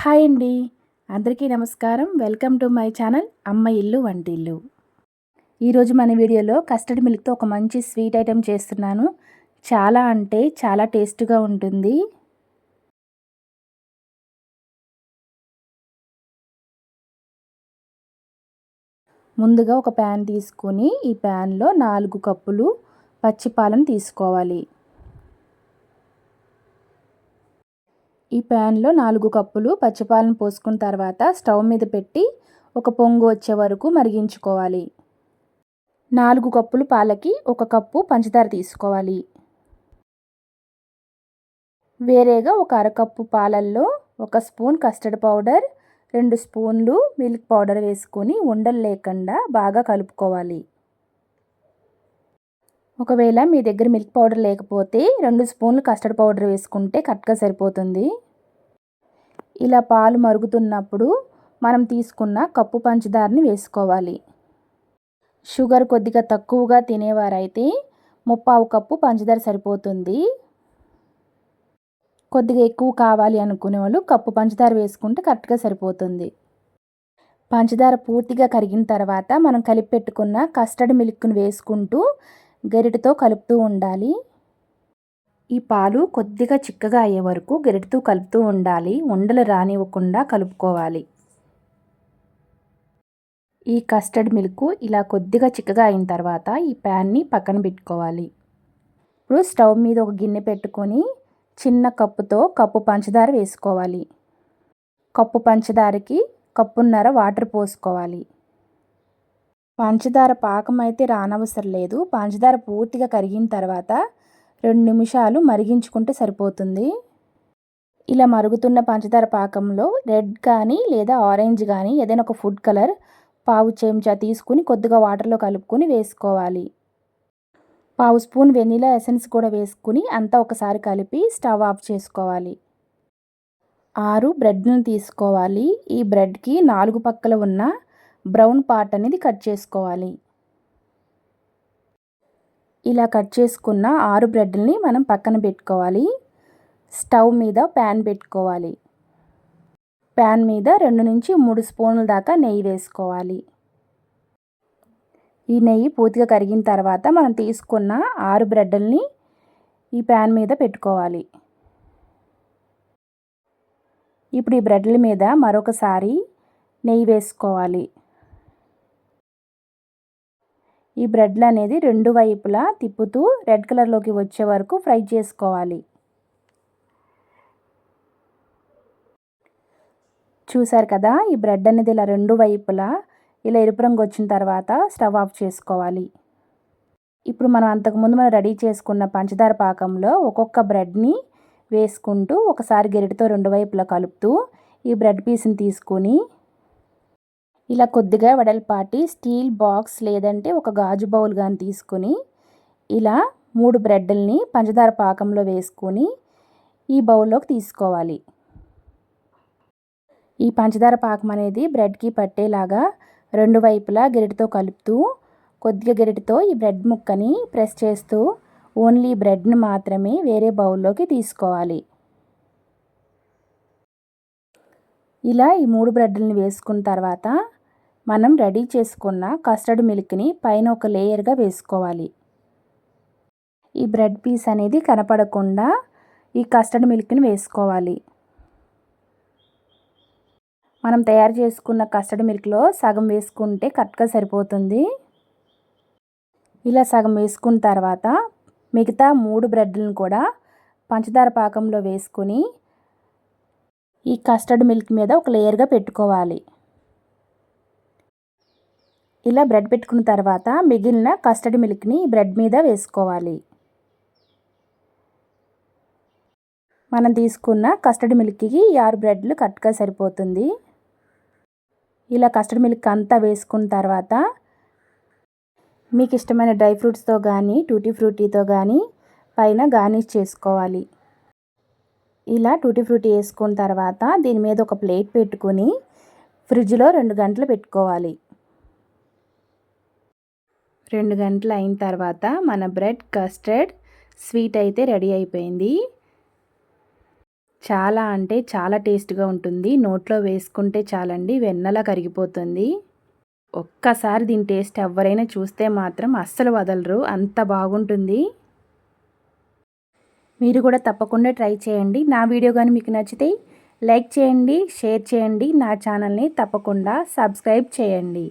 Hi అండి. అందరికీ నమస్కారం. వెల్కమ్ టు మై ఛానల్ అమ్మ ఇల్లు వంటిల్లు ఈరోజు మన వీడియోలో కస్టర్డ్ మిల్క్తో ఒక మంచి స్వీట్ ఐటెం చేస్తున్నాను. చాలా అంటే చాలా టేస్ట్గా ఉంటుంది. ముందుగా ఒక ప్యాన్ తీసుకొని ఈ ప్యాన్లో నాలుగు కప్పులు పచ్చిపాలను తీసుకోవాలి. ఈ ప్యాన్లో నాలుగు కప్పులు పచ్చిపాలను పోసుకున్న తర్వాత స్టవ్ మీద పెట్టి ఒక పొంగు వచ్చే వరకు మరిగించుకోవాలి. నాలుగు కప్పులు పాలకి ఒక కప్పు పంచదార తీసుకోవాలి. వేరేగా ఒక అరకప్పు పాలల్లో ఒక స్పూన్ కస్టర్డ్ పౌడర్ రెండు స్పూన్లు మిల్క్ పౌడర్ వేసుకొని ఉండలు లేకుండా బాగా కలుపుకోవాలి. ఒకవేళ మీ దగ్గర మిల్క్ పౌడర్ లేకపోతే రెండు స్పూన్లు కస్టర్డ్ పౌడర్ వేసుకుంటే కరెక్ట్గా సరిపోతుంది. ఇలా పాలు మరుగుతున్నప్పుడు మనం తీసుకున్న కప్పు పంచదారని వేసుకోవాలి. షుగర్ కొద్దిగా తక్కువగా తినేవారైతే ముప్పావు కప్పు పంచదార సరిపోతుంది. కొద్దిగా ఎక్కువ కావాలి అనుకునే వాళ్ళు కప్పు పంచదార వేసుకుంటే కరెక్ట్గా సరిపోతుంది. పంచదార పూర్తిగా కరిగిన తర్వాత మనం కలిపి పెట్టుకున్న కస్టర్డ్ మిల్క్ను వేసుకుంటూ గరిటతో కలుపుతూ ఉండాలి. ఈ పాలు కొద్దిగా చిక్కగా అయ్యే వరకు గరిటతో కలుపుతూ ఉండాలి. ఉండలు రానివ్వకుండా కలుపుకోవాలి. ఈ కస్టర్డ్ మిల్క్ ఇలా కొద్దిగా చిక్కగా అయిన తర్వాత ఈ ప్యాన్ని పక్కన పెట్టుకోవాలి. ఇప్పుడు స్టవ్ మీద ఒక గిన్నె పెట్టుకొని చిన్న కప్పుతో కప్పు పంచదార వేసుకోవాలి. కప్పు పంచదారకి కప్పున్నర వాటర్ పోసుకోవాలి. పంచదార పాకం అయితే రానవసరం లేదు. పంచదార పూర్తిగా కరిగిన తర్వాత రెండు నిమిషాలు మరిగించుకుంటే సరిపోతుంది. ఇలా మరుగుతున్న పంచదార పాకంలో రెడ్ కానీ లేదా ఆరెంజ్ కానీ ఏదైనా ఒక ఫుడ్ కలర్ పావు చెంచా తీసుకుని కొద్దిగా వాటర్లో కలుపుకొని వేసుకోవాలి. పావు స్పూన్ వెనీలా ఎసెన్స్ కూడా వేసుకుని అంతా ఒకసారి కలిపి స్టవ్ ఆఫ్ చేసుకోవాలి. ఆరు బ్రెడ్ని తీసుకోవాలి. ఈ బ్రెడ్కి నాలుగు పక్కల ఉన్న బ్రౌన్ పార్ట్ అనేది కట్ చేసుకోవాలి. ఇలా కట్ చేసుకున్న ఆరు బ్రెడ్ని మనం పక్కన పెట్టుకోవాలి. స్టవ్ మీద ప్యాన్ పెట్టుకోవాలి. ప్యాన్ మీద రెండు నుంచి మూడు స్పూన్ల దాకా నెయ్యి వేసుకోవాలి. ఈ నెయ్యి పూర్తిగా కరిగిన తర్వాత మనం తీసుకున్న ఆరు బ్రెడ్లని ఈ ప్యాన్ మీద పెట్టుకోవాలి. ఇప్పుడు ఈ బ్రెడ్ల మీద మరొకసారి నెయ్యి వేసుకోవాలి. ఈ బ్రెడ్లు అనేది రెండు వైపులా తిప్పుతూ రెడ్ కలర్లోకి వచ్చే వరకు ఫ్రై చేసుకోవాలి. చూసారు కదా ఈ బ్రెడ్ అనేది ఇలా రెండు వైపులా ఇలా ఎరుపు రంగు వచ్చిన తర్వాత స్టవ్ ఆఫ్ చేసుకోవాలి. ఇప్పుడు మనం అంతకుముందు మనం రెడీ చేసుకున్న పంచదార పాకంలో ఒక్కొక్క బ్రెడ్ని వేసుకుంటూ ఒకసారి గెరిటితో రెండు వైపులా కలుపుతూ ఈ బ్రెడ్ పీస్ని తీసుకొని ఇలా కొద్దిగా వెడల్పాటి స్టీల్ బాక్స్ లేదంటే ఒక గాజు బౌల్ కానీ తీసుకొని ఇలా మూడు బ్రెడ్ల్ని పంచదార పాకంలో వేసుకొని ఈ బౌల్లోకి తీసుకోవాలి. ఈ పంచదార పాకం అనేది బ్రెడ్కి పట్టేలాగా రెండు వైపులా గెరిటితో కలుపుతూ కొద్దిగా గెరిటితో ఈ బ్రెడ్ ముక్కని ప్రెస్ చేస్తూ ఓన్లీ బ్రెడ్ని మాత్రమే వేరే బౌల్లోకి తీసుకోవాలి. ఇలా ఈ మూడు బ్రెడ్లని వేసుకున్న తర్వాత మనం రెడీ చేసుకున్న కస్టర్డ్ మిల్క్ని పైన ఒక లేయర్గా వేసుకోవాలి. ఈ బ్రెడ్ పీస్ అనేది కనపడకుండా ఈ కస్టర్డ్ మిల్క్ని వేసుకోవాలి. మనం తయారు చేసుకున్న కస్టర్డ్ మిల్క్లో సగం వేసుకుంటే కరెక్ట్గా సరిపోతుంది. ఇలా సగం వేసుకున్న తర్వాత మిగతా మూడు బ్రెడ్లను కూడా పంచదార పాకంలో వేసుకొని ఈ కస్టర్డ్ మిల్క్ మీద ఒక లేయర్గా పెట్టుకోవాలి. ఇలా బ్రెడ్ పెట్టుకున్న తర్వాత మిగిలిన కస్టర్డ్ మిల్క్ని బ్రెడ్ మీద వేసుకోవాలి. మనం తీసుకున్న కస్టర్డ్ మిల్క్కి ఆరు బ్రెడ్లు కరెక్ట్గా సరిపోతుంది. ఇలా కస్టర్డ్ మిల్క్ అంతా వేసుకున్న తర్వాత మీకు ఇష్టమైన డ్రై ఫ్రూట్స్తో కానీ టూటీ ఫ్రూటీతో కానీ పైన గార్నిష్ చేసుకోవాలి. ఇలా టూటీ ఫ్రూటీ వేసుకున్న తర్వాత దీని మీద ఒక ప్లేట్ పెట్టుకొని ఫ్రిడ్జ్లో రెండు గంటలు పెట్టుకోవాలి. రెండు గంటలు అయిన తర్వాత మన బ్రెడ్ కస్టర్డ్ స్వీట్ అయితే రెడీ అయిపోయింది. చాలా అంటే చాలా టేస్ట్గా ఉంటుంది. నోట్లో వేసుకుంటే చాలండి వెన్నలా కరిగిపోతుంది. ఒక్కసారి దీని టేస్ట్ ఎవరైనా చూస్తే మాత్రం అస్సలు వదలరు. అంత బాగుంటుంది. మీరు కూడా తప్పకుండా ట్రై చేయండి. నా వీడియో కానీ మీకు నచ్చితే లైక్ చేయండి షేర్ చేయండి. నా ఛానల్ని తప్పకుండా సబ్స్క్రైబ్ చేయండి.